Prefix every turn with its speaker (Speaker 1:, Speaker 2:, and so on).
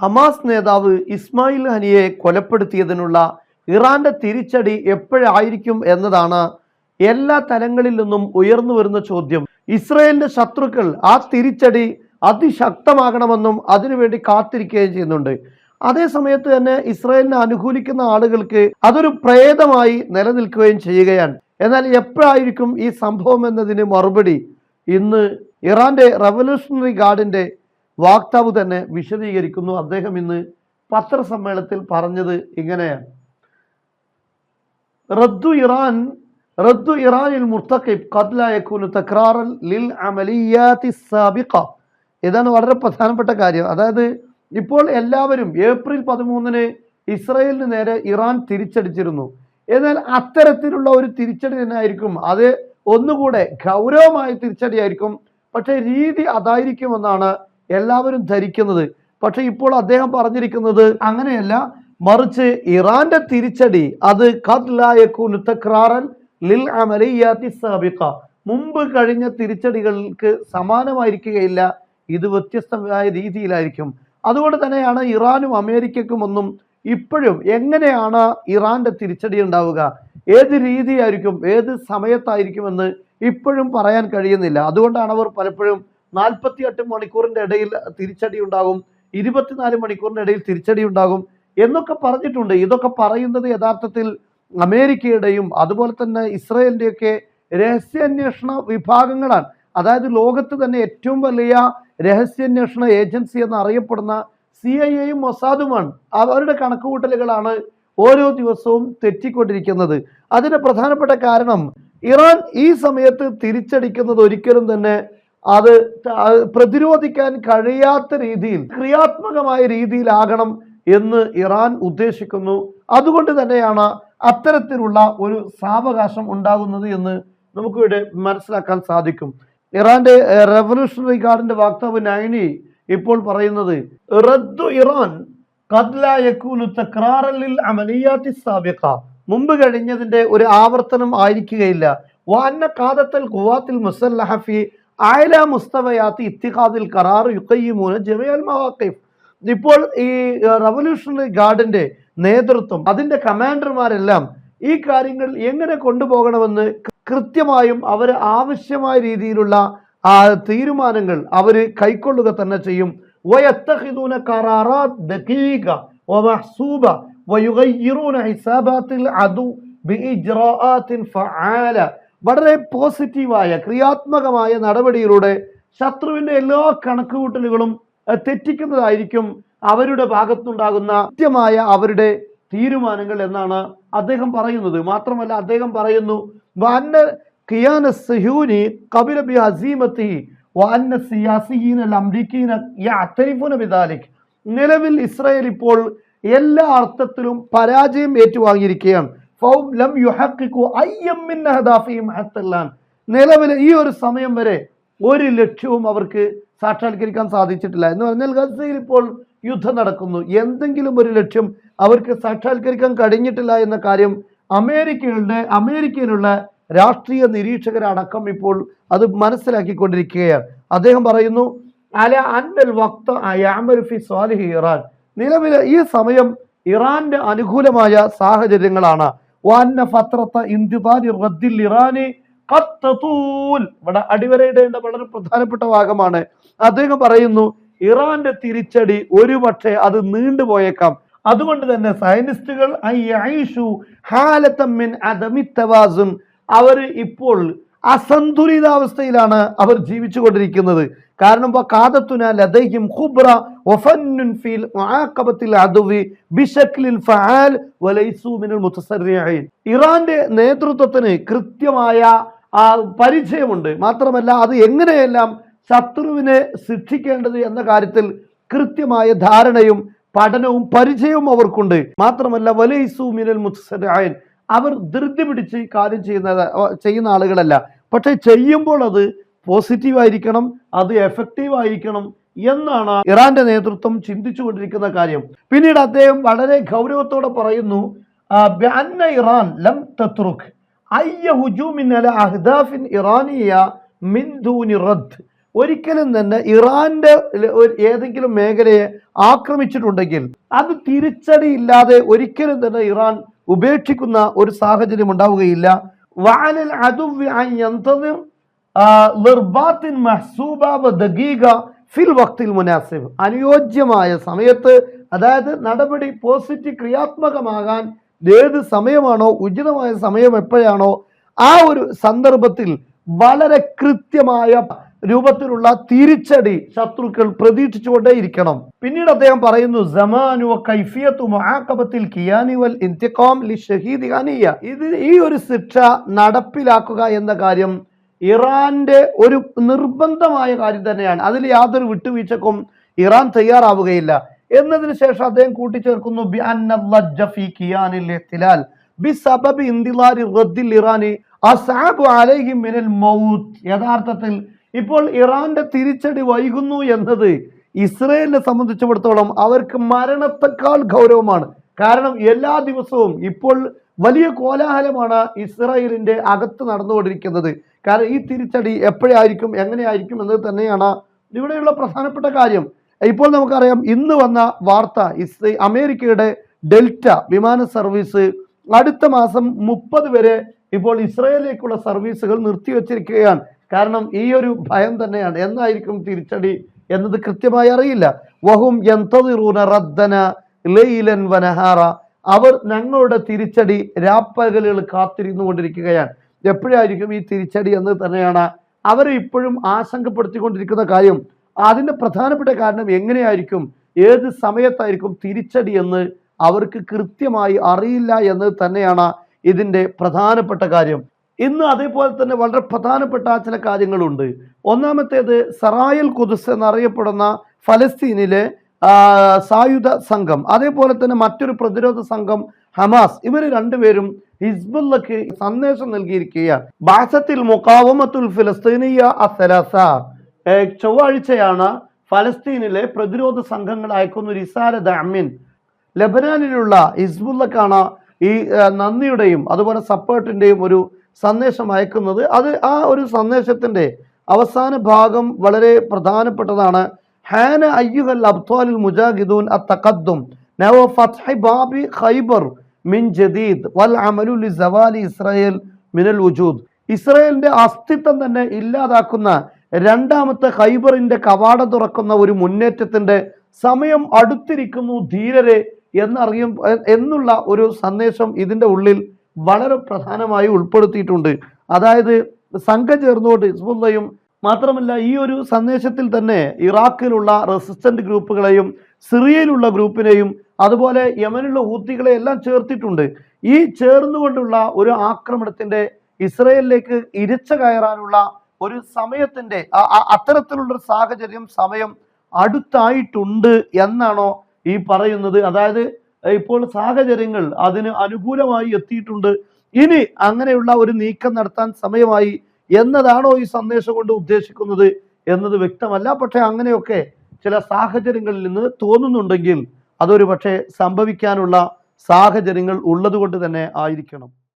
Speaker 1: Hamas നേതാവ് ഇസ്മായിൽ ഹനിയെ കൊലപ്പെടുത്തിയതിനുള്ള ഇറാന്റെ തിരിച്ചടി എപ്പോഴായിരിക്കും എന്നതാണ് എല്ലാ തലങ്ങളിൽ നിന്നും ഉയർന്നു വരുന്ന ചോദ്യം. ഇസ്രയേലിന്റെ ശത്രുക്കൾ ആ തിരിച്ചടി അതിശക്തമാകണമെന്നും അതിനുവേണ്ടി കാത്തിരിക്കുകയും ചെയ്യുന്നുണ്ട്. അതേ സമയത്ത് തന്നെ ഇസ്രയേലിനെ അനുകൂലിക്കുന്ന ആളുകൾക്ക് അതൊരു പ്രേതമായി നിലനിൽക്കുകയും ചെയ്യുകയാണ്. എന്നാൽ എപ്പോഴായിരിക്കും ഈ സംഭവം എന്നതിന് മറുപടി? ഇന്ന് ഇറാന്റെ റവല്യൂഷണറി ഗാർഡിന്റെ വാക്താവ് തന്നെ വിശദീകരിക്കുന്നു. അദ്ദേഹം ഇന്ന് പത്രസമ്മേളനത്തിൽ പറഞ്ഞത് ഇങ്ങനെയാണ്. റദ്ദു ഇറാൻ റദ്ദു ഇറാനിൽ മുർത്തഖിബ് ഖദ്ല തക്രാറൽ ലിൽ അമലിയാത്തി സാബിഖ. ഇതാണ് വളരെ പ്രധാനപ്പെട്ട കാര്യം. അതായത് ഇപ്പോൾ എല്ലാവരും ഏപ്രിൽ പതിമൂന്നിന് ഇസ്രയേലിന് നേരെ ഇറാൻ തിരിച്ചടിച്ചിരുന്നു. എന്നാൽ അത്തരത്തിലുള്ള ഒരു തിരിച്ചടി തന്നെ ആയിരിക്കും. അത് ഒന്നുകൂടെ ഗൗരവമായ തിരിച്ചടിയായിരിക്കും. പക്ഷേ രീതി അതായിരിക്കുമെന്നാണ് എല്ലാവരും ധരിക്കുന്നത്. പക്ഷെ ഇപ്പോൾ അദ്ദേഹം പറഞ്ഞിരിക്കുന്നത് അങ്ങനെയല്ല. മറിച്ച് ഇറാന്റെ തിരിച്ചടി അത് ലിൽ അമലിയാത്തി മുമ്പ് കഴിഞ്ഞ തിരിച്ചടികൾക്ക് സമാനമായിരിക്കുകയില്ല. ഇത് വ്യത്യസ്തമായ രീതിയിലായിരിക്കും. അതുകൊണ്ട് തന്നെയാണ് ഇറാനും അമേരിക്കക്കും ഒന്നും ഇപ്പോഴും എങ്ങനെയാണ് ഇറാന്റെ തിരിച്ചടി ഉണ്ടാവുക? ഏത് രീതിയായിരിക്കും? ഏത് സമയത്തായിരിക്കുമെന്ന് ഇപ്പോഴും പറയാൻ കഴിയുന്നില്ല. അതുകൊണ്ടാണ് അവർ പലപ്പോഴും നാൽപ്പത്തിയെട്ട് മണിക്കൂറിന്റെ ഇടയിൽ തിരിച്ചടി ഉണ്ടാകും. ഇരുപത്തിനാല് മണിക്കൂറിന്റെ ഇടയിൽ തിരിച്ചടി ഉണ്ടാകും എന്നൊക്കെ പറഞ്ഞിട്ടുണ്ട്. ഇതൊക്കെ പറയുന്നത് യഥാർത്ഥത്തിൽ അമേരിക്കയുടെയും അതുപോലെ തന്നെ ഇസ്രയേലിന്റെയൊക്കെ രഹസ്യാന്വേഷണ വിഭാഗങ്ങളാണ്. അതായത് ലോകത്ത് തന്നെ ഏറ്റവും വലിയ രഹസ്യാന്വേഷണ ഏജൻസി എന്ന് അറിയപ്പെടുന്ന സി ഐ എയും മൊസാദുമാണ്. അവരുടെ കണക്കുകൂട്ടലുകളാണ് ഓരോ ദിവസവും തെറ്റിക്കൊണ്ടിരിക്കുന്നത്. അതിന് പ്രധാനപ്പെട്ട കാരണം ഇറാൻ ഈ സമയത്ത് തിരിച്ചടിക്കുന്നത് ഒരിക്കലും തന്നെ അത് പ്രതിരോധിക്കാൻ കഴിയാത്ത രീതിയിൽ ക്രിയാത്മകമായ രീതിയിലാകണം എന്ന് ഇറാൻ ഉദ്ദേശിക്കുന്നു. അതുകൊണ്ട് തന്നെയാണ് അത്തരത്തിലുള്ള ഒരു സാവകാശം ഉണ്ടാകുന്നത് എന്ന് നമുക്കിവിടെ മനസ്സിലാക്കാൻ സാധിക്കും. ഇറാന്റെ റെവല്യൂഷണറി ഗാർഡിന്റെ വാക്താവ് നൈനി ഇപ്പോൾ പറയുന്നത് റദ്ദു ഇറാൻ അമലിയാത്തി മുമ്പ് കഴിഞ്ഞതിന്റെ ഒരു ആവർത്തനം ആയിരിക്കുകയില്ല. വാന്ന കാതത്തൽ ഖുവാത്തിൽ മുസല്ലഹ ഫി അയല മുസ്തവയാത്തി ഇത്തിഖാദിൽ ഖറാർ യുഖയ്യിമൂന ജമിഅൽ മവാഖിഫ് ഇപ്പോൾ ഈ റവല്യൂഷണറി ഗാർഡിന്റെ നേതൃത്വം അതിന്റെ കമാൻഡർമാരെല്ലാം ഈ കാര്യങ്ങൾ എങ്ങനെ കൊണ്ടുപോകണമെന്ന് കൃത്യമായും അവർ ആവശ്യമായ രീതിയിലുള്ള ആ തീരുമാനങ്ങൾ അവർ കൈക്കൊള്ളുക തന്നെ ചെയ്യും ويتخذون قرارات دقيقة ومحسوبة ويغيرون حسابات العدو بإجراءات فعالة വളരെ പോസിറ്റീവായ ക്രിയാത്മകമായ നടപടിയിലൂടെ ശത്രുവിന്റെ എല്ലാ കണക്കുകൂട്ടലുകളും തെറ്റിക്കുന്നതായിരിക്കും അവരുടെ ഭാഗത്തുണ്ടാകുന്ന കൃത്യമായ അവരുടെ തീരുമാനങ്ങൾ എന്നാണ് അദ്ദേഹം പറയുന്നത്. മാത്രമല്ല അദ്ദേഹം പറയുന്നു വന്ന ഖിയാന സഹൂനി ഖബില ബി അസീമത്തിഹി വഅന്ന സിയാസിയീന അംരിക്കീന യഅതരിഫുന ബിദാലിക്. നിലവിൽ ഇസ്രായേൽ ഇപ്പോൾ എല്ലാ അർത്ഥത്തിലും പരാജയം ഏറ്റുവാങ്ങിയിരിക്കുകയാണ്. നിലവിൽ ഈ ഒരു സമയം വരെ ഒരു ലക്ഷ്യവും അവർക്ക് സാക്ഷാത്കരിക്കാൻ സാധിച്ചിട്ടില്ല. എന്ന് പറഞ്ഞാൽ ഗസയിൽ ഇപ്പോൾ യുദ്ധം നടക്കുന്നു. എന്തെങ്കിലും ഒരു ലക്ഷ്യം അവർക്ക് സാക്ഷാത്കരിക്കാൻ കഴിഞ്ഞിട്ടില്ല എന്ന കാര്യം അമേരിക്കയുടെ അമേരിക്കയിലുള്ള രാഷ്ട്രീയ നിരീക്ഷകരടക്കം ഇപ്പോൾ അത് മനസ്സിലാക്കിക്കൊണ്ടിരിക്കുകയാണ്. അദ്ദേഹം പറയുന്നു അല അന്നൽ വക്ത ഫി സ്വാലിഹി ഇറാൻ. നിലവിൽ ഈ സമയം ഇറാന്റെ അനുകൂലമായ സാഹചര്യങ്ങളാണ്. ഇവിടെ അടിവരയിടേണ്ട വളരെ പ്രധാനപ്പെട്ട ഭാഗമാണ്. അദ്ദേഹം പറയുന്നു ഇറാന്റെ തിരിച്ചടി ഒരുപക്ഷെ അത് നീണ്ടുപോയേക്കാം. അതുകൊണ്ട് തന്നെ അദമിത്തവാസുൻ അവർ ഇപ്പോൾ അസന്തുലിതാവസ്ഥയിലാണ് അവർ ജീവിച്ചുകൊണ്ടിരിക്കുന്നത്. കാരണം കാതത്തുന ലദൈഹിം ഖുബ്ര വഫന്നുൻ ഫീൽ മുആഖബത്തിൽ അദുവി ബിശക്ലിൽ ഫആൽ വലൈസു മിനൽ ഇറാന്റെ നേതൃത്വത്തിന് കൃത്യമായ പരിചയമുണ്ട്. മാത്രമല്ല അത് എങ്ങനെയെല്ലാം ശത്രുവിനെ ശിക്ഷിക്കേണ്ടത് എന്ന കാര്യത്തിൽ കൃത്യമായ ധാരണയും പഠനവും പരിചയവും അവർക്കുണ്ട്. മാത്രമല്ല വലൈസു മിനൽ മുതസർരിഈൻ അവർ ധൃതി പിടിച്ച് കാര്യം ചെയ്യുന്ന ചെയ്യുന്ന ആളുകളല്ല. പക്ഷെ ചെയ്യുമ്പോൾ അത് പോസിറ്റീവ് ആയിരിക്കണം അത് എഫക്റ്റീവ് ആയിരിക്കണം എന്നാണ് ഇറാന്റെ നേതൃത്വം ചിന്തിച്ചു കൊണ്ടിരിക്കുന്ന കാര്യം. പിന്നീട് അദ്ദേഹം വളരെ ഗൗരവത്തോടെ പറയുന്നു ഇറാൻ ലം തത്രുഖ് ഒരിക്കലും തന്നെ ഇറാന്റെ ഏതെങ്കിലും മേഖലയെ ആക്രമിച്ചിട്ടുണ്ടെങ്കിൽ അത് തിരിച്ചടിയില്ലാതെ ഒരിക്കലും തന്നെ ഇറാൻ ഉപേക്ഷിക്കുന്ന ഒരു സാഹചര്യം ഉണ്ടാവുകയില്ല. മഹ്സൂബ ഫിൽ മുനാസിബ്. അനുയോജ്യമായ സമയത്ത് അതായത് നടപടി പോസിറ്റീവ് ക്രിയാത്മകമാകാൻ ഏത് സമയമാണോ ഉചിതമായ സമയം എപ്പോഴാണോ ആ ഒരു സന്ദർഭത്തിൽ വളരെ കൃത്യമായ രൂപത്തിലുള്ള തിരിച്ചടി ശത്രുക്കൾ പ്രതീക്ഷിച്ചുകൊണ്ടേയിരിക്കണം പിന്നീട് അദ്ദേഹം പറയുന്നു സമാനു വ കൈഫിയത്തു ഇത് ഈ ഒരു ശിക്ഷ നടപ്പിലാക്കുക എന്ന കാര്യം ഇറാന്റെ ഒരു നിർബന്ധമായ കാര്യം തന്നെയാണ്. അതിൽ യാതൊരു വിട്ടുവീഴ്ചക്കും ഇറാൻ തയ്യാറാവുകയില്ല. എന്നതിന് ശേഷം അദ്ദേഹം കൂട്ടിച്ചേർക്കുന്നു യഥാർത്ഥത്തിൽ ഇപ്പോൾ ഇറാന്റെ തിരിച്ചടി വൈകുന്നു എന്നത് ഇസ്രയേലിനെ സംബന്ധിച്ചിടത്തോളം അവർക്ക് മരണത്തെക്കാൾ ഗൗരവമാണ്. കാരണം എല്ലാ ദിവസവും ഇപ്പോൾ വലിയ കോലാഹലമാണ് ഇസ്രായേലിന്റെ അകത്ത് നടന്നുകൊണ്ടിരിക്കുന്നത്. കാരണം ഈ തിരിച്ചടി എപ്പോഴായിരിക്കും എങ്ങനെയായിരിക്കും എന്നത് തന്നെയാണ് ഇവിടെയുള്ള പ്രധാനപ്പെട്ട കാര്യം. ഇപ്പോൾ നമുക്കറിയാം ഇന്ന് വന്ന വാർത്ത ഇസ് അമേരിക്കയുടെ ഡെൽറ്റ വിമാന സർവീസ് അടുത്ത മാസം മുപ്പത് വരെ ഇപ്പോൾ ഇസ്രയേലിലേക്കുള്ള സർവീസുകൾ നിർത്തിവെച്ചിരിക്കുകയാണ്. കാരണം ഈ ഒരു ഭയം തന്നെയാണ്. എന്നായിരിക്കും തിരിച്ചടി എന്നത് കൃത്യമായി അറിയില്ല. വഹും യന്തതിറൂന റദ്ദന ലൈലൻ വനഹാറ. അവർ ഞങ്ങളുടെ തിരിച്ചടി രാപ്പകലുകൾ കാത്തിരുന്നു കൊണ്ടിരിക്കുകയാണ് എപ്പോഴായിരിക്കും ഈ തിരിച്ചടി എന്ന് തന്നെയാണ് അവർ ഇപ്പോഴും ആശങ്കപ്പെടുത്തിക്കൊണ്ടിരിക്കുന്ന കാര്യം. അതിന്റെ പ്രധാനപ്പെട്ട കാരണം എങ്ങനെയായിരിക്കും ഏത് സമയത്തായിരിക്കും തിരിച്ചടി എന്ന് അവർക്ക് കൃത്യമായി അറിയില്ല എന്ന് തന്നെയാണ് ഇതിന്റെ പ്രധാനപ്പെട്ട കാര്യം. ഇന്ന് അതേപോലെ തന്നെ വളരെ പ്രധാനപ്പെട്ട ചില കാര്യങ്ങളുണ്ട്. ഒന്നാമത്തേത് സറായൽ കുദുസ് എന്നറിയപ്പെടുന്ന ഫലസ്തീനിലെ സായുധ സംഘം അതേപോലെ തന്നെ മറ്റൊരു പ്രതിരോധ സംഘം ഹമാസ് ഇവർ രണ്ടുപേരും ഹിസ്ബുല്ലക്ക് സന്ദേശം നൽകിയിരിക്കുകയാണ്. ബാസത്തിൽ മുക്കാവമത്തുൽ ഫിലസ്തീനിയ അസലാസ. ചൊവ്വാഴ്ചയാണ് ഫലസ്തീനിലെ പ്രതിരോധ സംഘങ്ങൾ അയക്കുന്ന ഒരു ഇസാര ദഅമിൻ ലബനാനിലുള്ള ഹിസ്ബുല്ലക്കാണ് ഈ നന്ദിയുടെയും അതുപോലെ സപ്പോർട്ടിന്റെയും ഒരു സന്ദേശം അയക്കുന്നത്. അത് ആ ഒരു സന്ദേശത്തിന്റെ അവസാന ഭാഗം വളരെ പ്രധാനപ്പെട്ടതാണ്. ഹാന അയ്യുഹൽ അബ്ത്വാലുൽ മുജാഹിദൂൻ അ അത്തഖദ്ദും നവ ഫത്ഹി ബാബി ഖൈബർ മിൻ ജദീദ് വൽ അമലു ലി ഇസ്രായേൽ മിനൽ വുജൂദ്. ഇസ്രായേലിന്റെ അസ്തിത്വം തന്നെ ഇല്ലാതാക്കുന്ന രണ്ടാമത്തെ ഖൈബറിന്റെ കവാടം തുറക്കുന്ന ഒരു മുന്നേറ്റത്തിന്റെ സമയം അടുത്തിരിക്കുന്നു ധീരരെ എന്നറിയും എന്നുള്ള ഒരു സന്ദേശം ഇതിന്റെ ഉള്ളിൽ വളരെ പ്രധാനമായി ഉൾപ്പെടുത്തിയിട്ടുണ്ട്. അതായത് സംഘം ചേർന്നുകൊണ്ട് ഹിസ്ബുള്ളയും മാത്രമല്ല ഈ ഒരു സന്ദേശത്തിൽ തന്നെ ഇറാഖിലുള്ള റെസിസ്റ്റന്റ് ഗ്രൂപ്പുകളെയും സിറിയയിലുള്ള ഗ്രൂപ്പിനെയും അതുപോലെ യമനിലുള്ള ഹൂത്തികളെ എല്ലാം ചേർത്തിട്ടുണ്ട്. ഈ ചേർന്നുകൊണ്ടുള്ള ഒരു ആക്രമണത്തിന്റെ ഇസ്രയേലിലേക്ക് ഇരച്ച കയറാനുള്ള ഒരു സമയത്തിന്റെ അത്തരത്തിലുള്ള ഒരു സാഹചര്യം സമയം അടുത്തായിട്ടുണ്ട് എന്നാണോ ഈ പറയുന്നത്. അതായത് ഇപ്പോൾ സാഹചര്യങ്ങൾ അതിന് അനുകൂലമായി എത്തിയിട്ടുണ്ട്. ഇനി അങ്ങനെയുള്ള ഒരു നീക്കം നടത്താൻ സമയമായി എന്നതാണോ ഈ സന്ദേശം കൊണ്ട് ഉദ്ദേശിക്കുന്നത് എന്നത് വ്യക്തമല്ല. പക്ഷെ അങ്ങനെയൊക്കെ ചില സാഹചര്യങ്ങളിൽ നിന്ന് തോന്നുന്നുണ്ടെങ്കിൽ അതൊരു പക്ഷേ സംഭവിക്കാനുള്ള സാഹചര്യങ്ങൾ ഉള്ളതുകൊണ്ട് തന്നെ ആയിരിക്കണം.